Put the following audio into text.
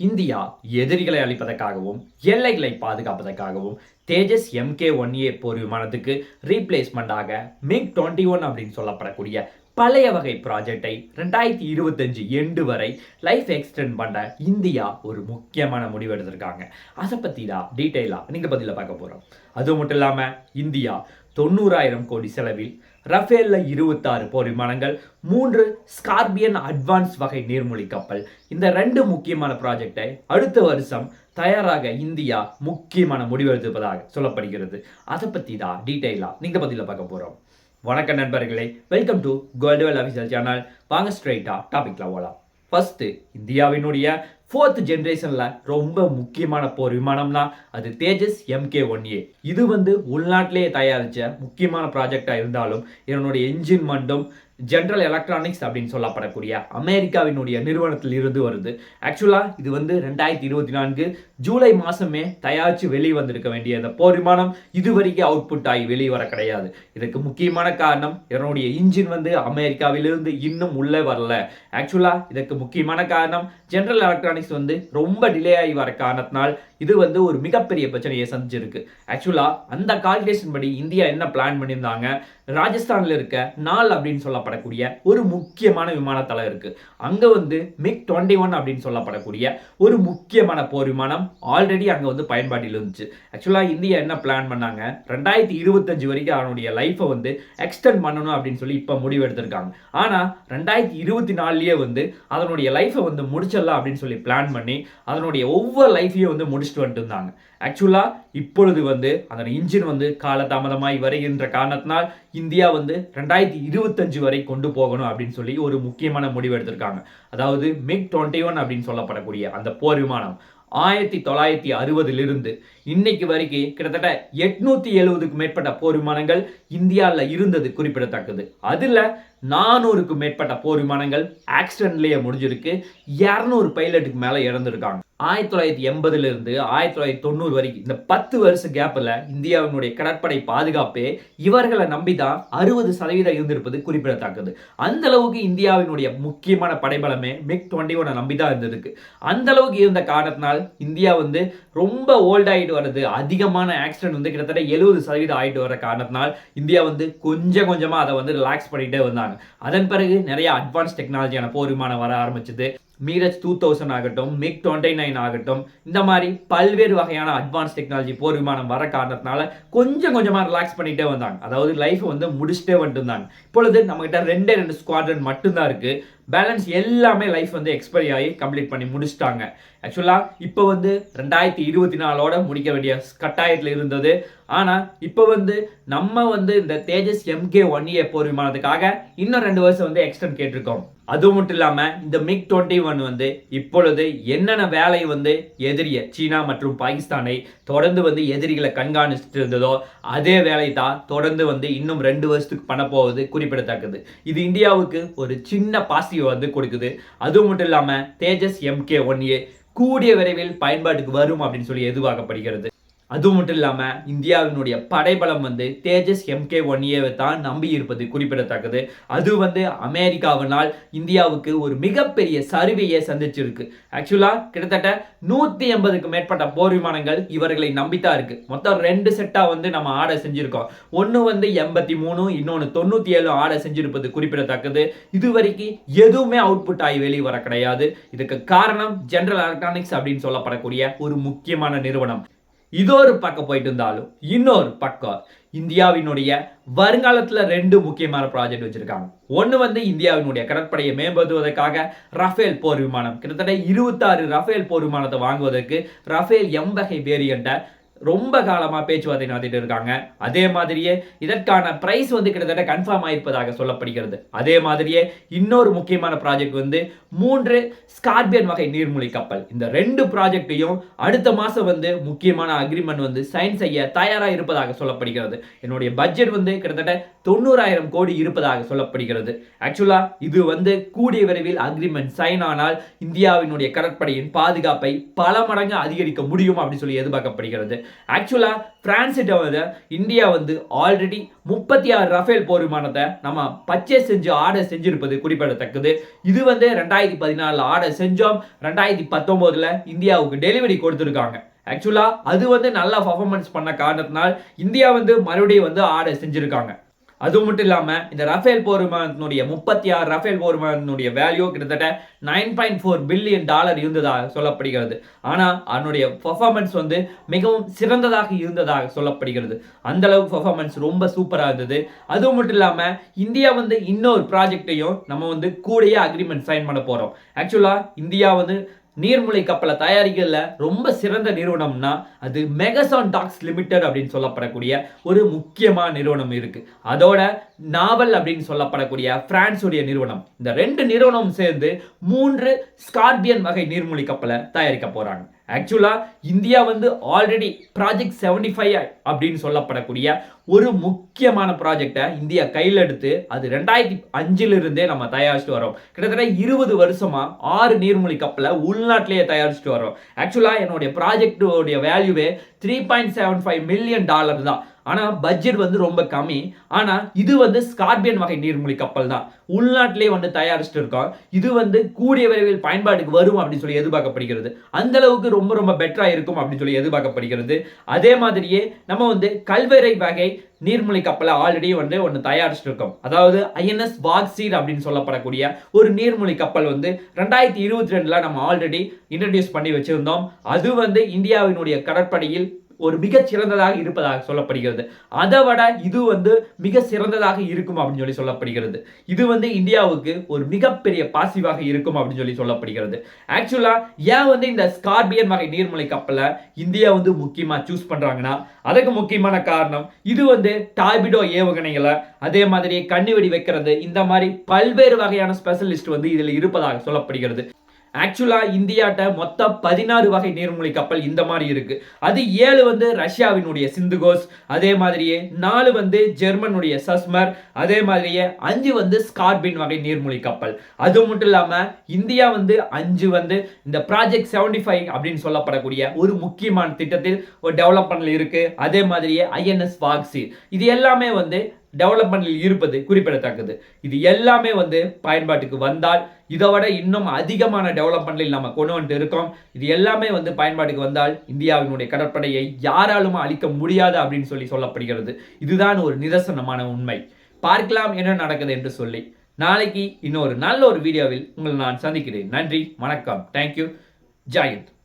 India எதிரிகளை அழிப்பதற்காகவும் எல்லைகளை பாதுகாப்பதற்காகவும் தேஜஸ் எம்கே ஒன் ஏ போர் விமானத்துக்கு ரீப்ளேஸ்மெண்ட்டாக மிக் டுவெண்ட்டி ஒன் அப்படின்னு சொல்லப்படக்கூடிய பழைய வகை ப்ராஜெக்டை ரெண்டாயிரத்தி இருபத்தஞ்சு எண்டு வரை லைஃப் எக்ஸ்டெண்ட் பண்ண இந்தியா ஒரு முக்கியமான முடிவு எடுத்திருக்காங்க. அதை பற்றி தான் டீட்டெயிலாக நீங்கள் பதிலில் பார்க்க போகிறோம் அது மட்டும் இல்லாமல் இந்தியா தொண்ணூறாயிரம் கோடி செலவில் ரஃபேல்ல இருபத்தாறு போர் விமானங்கள் மூன்று ஸ்கார்பியன் அட்வான்ஸ் வகை நீர்மூழ்கி கப்பல். இந்த ரெண்டு முக்கியமான ப்ராஜெக்டை அடுத்த வருஷம் தயாராக இந்தியா முக்கியமான முடிவு சொல்லப்படுகிறது. அதை பற்றி தான் டீட்டெயிலாக நீங்கள் பதிலில் பார்க்க போகிறோம் வணக்கம் நண்பர்களே welcome to Goldwell official channel வாங்க ஸ்ட்ரைட்டாக டாபிக்ல போகலாம் ஃபஸ்ட்டு இந்தியாவினுடைய ஃபோர்த் ஜென்ரேஷனில் ரொம்ப முக்கியமான போர் விமானம்னா அது தேஜஸ் எம்கே ஒன் ஏ இது வந்து உள்நாட்டிலேயே தயாரித்த முக்கியமான ப்ராஜெக்டாக இருந்தாலும் இதனுடைய என்ஜின் மட்டும் ஜென்ரல் எலக்ட்ரானிக்ஸ் அப்படின்னு சொல்லப்படக்கூடிய அமெரிக்காவினுடைய நிறுவனத்தில் இருந்து வருது. ஆக்சுவலாக இது வந்து ரெண்டாயிரத்தி இருபத்தி நான்கு ஜூலை மாதமே தயாரித்து வெளியே வந்திருக்க வேண்டிய இந்த போர் விமானம் இதுவரைக்கும் அவுட்புட் ஆகி வெளியே வர கிடையாது. இதுக்கு முக்கியமான காரணம் இதனுடைய இன்ஜின் வந்து அமெரிக்காவிலிருந்து இன்னும் உள்ளே வரல. ஆக்சுவலாக இதுக்கு முக்கியமான காரணம் ஜென்ரல் எலக்ட்ரானிக்ஸ் வந்து ரொம்ப டிலே ஆகி வர காரணத்தினால் இது வந்து ஒரு மிகப்பெரிய பிரச்சனையை சந்திச்சிருக்கு. ஆக்சுவலாக அந்த கால்குலேஷன் படி இந்தியா என்ன பிளான் பண்ணியிருந்தாங்க? ராஜஸ்தானில் இருக்க நாள் அப்படின்னு சொல்லப்படக்கூடிய ஒரு முக்கியமான விமானத்தளம் இருக்குது அங்கே வந்து மிக் டுவெண்ட்டி ஒன் அப்படின்னு சொல்லப்படக்கூடிய ஒரு முக்கியமான போர் விமானம் ஆல்ரெடி அங்கே வந்து பயன்பாட்டில் இருந்துச்சு. ஆக்சுவலாக இந்தியா என்ன பிளான் பண்ணாங்க? ரெண்டாயிரத்தி இருபத்தஞ்சு வரைக்கும் அவனுடைய லைஃப்பை வந்து எக்ஸ்டெண்ட் பண்ணணும் அப்படின்னு சொல்லி இப்போ முடிவு எடுத்திருக்காங்க. ஆனால் ரெண்டாயிரத்தி இருபத்தி நாலுலேயே வந்து அதனுடைய லைஃப்பை வந்து முடிச்சிடலாம் அப்படின்னு சொல்லி பிளான் பண்ணி அதனுடைய ஒவ்வொரு லைஃப்பையும் வந்து முடிச்சுட்டு வந்துட்டு இருந்தாங்க. ஆக்சுவலாக இப்பொழுது வந்து அதன் இன்ஜின் வந்து காலதாமதமாய் வருகின்ற காரணத்தினால் இந்தியா வந்து ரெண்டாயிரத்தி இருபத்தஞ்சு வரை கொண்டு போகணும் அப்படின்னு சொல்லி ஒரு முக்கியமான முடிவு எடுத்திருக்காங்க. அதாவது மிக் டுவெண்ட்டி ஒன் அப்படின்னு சொல்லப்படக்கூடிய அந்த போர் விமானம் ஆயிரத்தி தொள்ளாயிரத்தி அறுபதிலிருந்து இன்னைக்கு வரைக்கும் கிட்டத்தட்ட எட்நூத்தி எழுபதுக்கு மேற்பட்ட போர் விமானங்கள் இந்தியாவில் இருந்தது குறிப்பிடத்தக்கது. அதில் நானூறுக்கு மேற்பட்ட போர் விமானங்கள் ஆக்சிடென்ட்லேயே முடிஞ்சிருக்கு. இரநூறு பைலட்டுக்கு மேலே இறந்துருக்காங்க. ஆயிரத்தி தொள்ளாயிரத்தி எண்பதுலேருந்து ஆயிரத்தி தொள்ளாயிரத்தி தொண்ணூறு வரைக்கும் இந்த பத்து வருஷ கேப்பில் இந்தியாவினுடைய கடற்படை பாதுகாப்பே இவர்களை நம்பி தான் அறுபது சதவீதம் இருந்திருப்பது குறிப்பிடத்தக்கது. அந்த அளவுக்கு இந்தியாவினுடைய முக்கியமான படைபலமே மிக் டுவெண்ட்டி ஒனை நம்பி தான் இருந்திருக்கு. அந்த அளவுக்கு இருந்த காரணத்தினால் இந்தியா வந்து ரொம்ப ஓல்டாகிட்டு வர்றது அதிகமான ஆக்சிடென்ட் வந்து கிட்டத்தட்ட எழுபது சதவீதம் ஆகிட்டு வர காரணத்தினால் இந்தியா வந்து கொஞ்சம் கொஞ்சமாக அதை வந்து ரிலாக்ஸ் பண்ணிகிட்டே வந்தாங்க. அதன் பிறகு நிறைய அட்வான்ஸ் டெக்னாலஜியான போர் விமானம் வர ஆரம்பிச்சது. மீரஜ் டூ தௌசண்ட் ஆகட்டும் மிக் டுவெண்ட்டி நைன் ஆகட்டும் இந்த மாதிரி பல்வேறு வகையான அட்வான்ஸ் டெக்னாலஜி போர் விமானம் வர காரணத்தினால கொஞ்சம் கொஞ்சமாக ரிலாக்ஸ் பண்ணிகிட்டே வந்தாங்க. அதாவது லைஃப் வந்து முடிச்சுட்டே வந்துட்டு இருந்தாங்க இப்பொழுது நம்மகிட்ட ரெண்டே ரெண்டு ஸ்குவாட்ரன் மட்டும்தான் இருக்குது பேலன்ஸ் எல்லாமே லைஃப் வந்து எக்ஸ்பைரி ஆகி கம்ப்ளீட் பண்ணி முடிச்சிட்டாங்க. ஆக்சுவலாக இப்போ வந்து ரெண்டாயிரத்தி இருபத்தி நாலோட முடிக்க வேண்டிய கட்டாயத்தில் இருந்தது. ஆனால் இப்போ வந்து நம்ம வந்து இந்த தேஜஸ் எம்கே ஒன் ஏ போர் விமானத்துக்காக இன்னும் ரெண்டு வருஷம் வந்து எக்ஸ்டெண்ட் கேட்டிருக்கோம். அது மட்டும் இல்லாமல் இந்த மிக் டுவெண்ட்டி ஒன் வந்து இப்பொழுது என்னென்ன வேலை வந்து எதிரிய சீனா மற்றும் பாகிஸ்தானை தொடர்ந்து வந்து எதிரிகளை கண்காணிச்சுட்டு இருந்ததோ அதே வேலை தான் தொடர்ந்து வந்து இன்னும் ரெண்டு வருஷத்துக்கு பண்ண போவது குறிப்பிடத்தக்கது. இது இந்தியாவுக்கு ஒரு சின்ன பாசிட்டிவ் வந்து கொடுக்குது. அது மட்டும் இல்லாமல் தேஜஸ் எம்கே ஒன் ஏ கூடிய விரைவில் பயன்பாட்டுக்கு வரும் அப்படின்னு சொல்லி எதிர்பார்க்கப்படுகிறது. அது மட்டும் இல்லாமல் இந்தியாவினுடைய படைபலம் வந்து தேஜஸ் எம்கே ஒன் ஏவை தான் நம்பி இருப்பது குறிப்பிடத்தக்கது. அது வந்து அமெரிக்காவினால் இந்தியாவுக்கு ஒரு மிகப்பெரிய சரிவையை சந்திச்சிருக்கு. ஆக்சுவலாக கிட்டத்தட்ட நூற்றி எண்பதுக்கு மேற்பட்ட போர் விமானங்கள் இவர்களை நம்பித்தான் இருக்கு. மொத்தம் ரெண்டு செட்டாக வந்து நம்ம ஆர்டர் செஞ்சுருக்கோம். ஒன்று வந்து எண்பத்தி மூணு இன்னொன்று தொண்ணூற்றி ஏழு ஆர்டர் செஞ்சிருப்பது குறிப்பிடத்தக்கது. இதுவரைக்கும் எதுவுமே அவுட்புட் ஆகி வெளியே வர கிடையாது. இதுக்கு காரணம் ஜென்ரல் எலக்ட்ரானிக்ஸ் அப்படின்னு சொல்லப்படக்கூடிய ஒரு முக்கியமான நிறுவனம். இது ஒரு பக்கம் போயிட்டு இருந்தாலும் இன்னொரு பக்கம் இந்தியாவினுடைய வருங்காலத்தில் ரெண்டு முக்கியமான ப்ராஜெக்ட் வச்சிருக்காங்க. ஒன்று வந்து இந்தியாவினுடைய கடற்படையை மேம்படுத்துவதற்காக ரஃபேல் போர் விமானம். கிட்டத்தட்ட இருபத்தாறு ரஃபேல் போர் விமானத்தை வாங்குவதற்கு ரஃபேல் எம் வகை வேரியண்ட்டை ரொம்ப காலமாக பேச்சுவார்த்தை நடத்திட்டு இருக்காங்க. அதே மாதிரியே இதற்கான ப்ரைஸ் வந்து கிட்டத்தட்ட கன்ஃபார்ம் ஆயிருப்பதாக சொல்லப்படுகிறது. அதே மாதிரியே இன்னொரு முக்கியமான ப்ராஜெக்ட் வந்து மூன்று ஸ்கார்பியன் வகை நீர்மூழ்கி கப்பல். இந்த ரெண்டு ப்ராஜெக்டையும் அடுத்த மாதம் வந்து முக்கியமான அக்ரிமெண்ட் வந்து சைன் செய்ய தயாராக இருப்பதாக சொல்லப்படுகிறது. என்னுடைய பட்ஜெட் வந்து கிட்டத்தட்ட தொண்ணூறாயிரம் கோடி இருப்பதாக சொல்லப்படுகிறது. ஆக்சுவலாக இது வந்து கூடிய விரைவில் அக்ரிமெண்ட் சைன் ஆனால் இந்தியாவினுடைய கடற்படையின் பாதுகாப்பை பல மடங்கு அதிகரிக்க முடியும் அப்படின்னு சொல்லி எதிர்பார்க்கப்படுகிறது. ஆக்சுவலாக பிரான்சிட்ட வந்து இந்தியா வந்து ஆல்ரெடி முப்பத்தி ஆறு ரஃபேல் போர் விமானத்தை நம்ம பர்ச்சேஸ் செஞ்சு ஆர்டர் செஞ்சிருப்பது குறிப்பிடத்தக்கது. இது வந்து ரெண்டாயிரத்தி பதினாலில் ஆர்டர் செஞ்சோம். ரெண்டாயிரத்தி பத்தொம்போதில் இந்தியாவுக்கு டெலிவரி கொடுத்துருக்காங்க. ஆக்சுவலாக அது வந்து நல்லா பர்ஃபார்மன்ஸ் பண்ண காரணத்தினால் இந்தியா வந்து மறுபடியும் வந்து ஆர்டர் செஞ்சுருக்காங்க. அது மட்டும் இல்லாமல் இந்த ரஃபேல் போர் விமானத்தினுடைய முப்பத்தி ஆறு ரஃபேல் போர் விமானத்தினுடைய வேல்யூ கிட்டத்தட்ட nine point four billion dollar இருந்ததாக சொல்லப்படுகிறது. ஆனால் அதனுடைய பர்ஃபார்மன்ஸ் வந்து மிகவும் சிறந்ததாக இருந்ததாக சொல்லப்படுகிறது. அந்த அளவுக்கு பர்ஃபார்மன்ஸ் ரொம்ப சூப்பராக இருந்தது. அது மட்டும் இல்லாமல் இந்தியா வந்து இன்னொரு ப்ராஜெக்டையும் நம்ம வந்து கூடயே அக்ரிமெண்ட் சைன் பண்ண போகிறோம் ஆக்சுவலாக இந்தியா வந்து நீர்மூழ்கி கப்பலை தயாரிக்கிறதுல ரொம்ப சிறந்த நிறுவனம்னா அது மெகசான் டாக்ஸ் லிமிடெட் அப்படின்னு சொல்லப்படக்கூடிய ஒரு முக்கியமான நிறுவனம் இருக்கு. அதோட நாவல் அப்படின்னு சொல்லப்படக்கூடிய பிரான்ஸுடைய நிறுவனம். இந்த ரெண்டு நிறுவனம் சேர்ந்து மூன்று ஸ்கார்பியன் வகை நீர்மூழ்கி கப்பலை தயாரிக்க போறாங்க. ஆக்சுவலாக இந்தியா வந்து ஆல்ரெடி ப்ராஜெக்ட் செவன்டி ஃபைவ் அப்படின்னு சொல்லப்படக்கூடிய ஒரு முக்கியமான ப்ராஜெக்டை இந்தியா கையில் எடுத்து அது ரெண்டாயிரத்தி அஞ்சிலிருந்தே நம்ம தயாரிச்சுட்டு வரோம் கிட்டத்தட்ட இருபது வருஷமாக ஆறு நீர்மூழ்கி கப்பலை உள்நாட்டிலேயே தயாரிச்சுட்டு வரோம் ஆக்சுவலாக என்னுடைய ப்ராஜெக்டோடைய வேல்யூவே three point seven five million dollar தான். ஆனால் பட்ஜெட் வந்து ரொம்ப கம்மி. ஆனால் இது வந்து ஸ்கார்பியன் வகை நீர்மூழ்கி கப்பல் தான். உள்நாட்டிலே வந்து தயாரிச்சுட்டு இருக்கோம். இது வந்து கூடிய விரைவில் பயன்பாட்டுக்கு வரும் அப்படின்னு சொல்லி எதிர்பார்க்கப்படுகிறது. அந்த அளவுக்கு ரொம்ப ரொம்ப பெட்டராக இருக்கும் அப்படின்னு சொல்லி எதிர்பார்க்கப்படுகிறது. அதே மாதிரியே நம்ம வந்து கல்வரை வகை நீர்மூழ்கி கப்பலை ஆல்ரெடி வந்து ஒன்று தயாரிச்சுட்டு இருக்கோம். அதாவது ஐஎன்எஸ் வாக்சீர் அப்படின்னு சொல்லப்படக்கூடிய ஒரு நீர்மூழ்கி கப்பல் வந்து ரெண்டாயிரத்தி இருபத்தி ரெண்டில் நம்ம ஆல்ரெடி இன்ட்ரடியூஸ் பண்ணி வச்சுருந்தோம். அது வந்து இந்தியாவினுடைய கடற்படையில் ஒரு மிக சிறந்ததாக இருப்பதாக சொல்லப்படுகிறது. அதை விட இது வந்து மிக சிறந்ததாக இருக்கும் அப்படின்னு சொல்லி சொல்லப்படுகிறது. இது வந்து இந்தியாவுக்கு ஒரு மிகப்பெரிய பாசிவாக இருக்கும் அப்படின்னு சொல்லி சொல்லப்படுகிறது. ஆக்சுவலா ஏன் வந்து இந்த ஸ்கார்பியன் வகை நீர்மலை கப்பலை இந்தியா வந்து முக்கியமா சூஸ் பண்றாங்கன்னா அதுக்கு முக்கியமான காரணம் இது வந்து டார்பிடோ ஏவுகணைகளை அதே மாதிரி கண்ணிவெடி வைக்கிறது. இந்த மாதிரி பல்வேறு வகையான ஸ்பெஷலிஸ்ட் வந்து இதில் இருப்பதாக சொல்லப்படுகிறது. ஆக்சுவலாக இந்தியாட்ட மொத்தம் பதினாறு வகை நீர்மூழ்கி கப்பல் இந்த மாதிரி இருக்கு. அது ஏழு வந்து ரஷ்யாவினுடைய சிந்துகோஸ் அதே மாதிரியே நாலு வந்து ஜெர்மனுடைய சஸ்மர் அதே மாதிரியே அஞ்சு வந்து ஸ்கார்பின் வகை நீர்மூழ்கி கப்பல். அது மட்டும் இல்லாமல் இந்தியா வந்து அஞ்சு வந்து இந்த ப்ராஜெக்ட் செவன்டி ஃபைவ் அப்படின்னு சொல்லப்படக்கூடிய ஒரு முக்கியமான திட்டத்தில் ஒரு டெவலப்மெண்ட்ல இருக்கு. அதே மாதிரியே ஐஎன்எஸ் வாக்ஸி இது எல்லாமே வந்து டெவலப்மெண்டில் இருப்பது குறிப்பிடத்தக்கது. இது எல்லாமே வந்து பயன்பாட்டுக்கு வந்தால் இதை விட இன்னும் அதிகமான டெவலப்மெண்ட்டில் நம்ம கொண்டு வந்துட்டு இருக்கோம். இது எல்லாமே வந்து பயன்பாட்டுக்கு வந்தால் இந்தியாவினுடைய கடற்படையை யாராலும் அழிக்க முடியாது அப்படின்னு சொல்லி சொல்லப்படுகிறது. இதுதான் ஒரு நிதர்சனமான உண்மை. பார்க்கலாம் என்ன நடக்குது என்று சொல்லி. நாளைக்கு இன்னொரு நல்ல ஒரு வீடியோவில் உங்களை நான் சந்திக்கிறேன். நன்றி வணக்கம். தேங்க்யூ ஜாயந்த்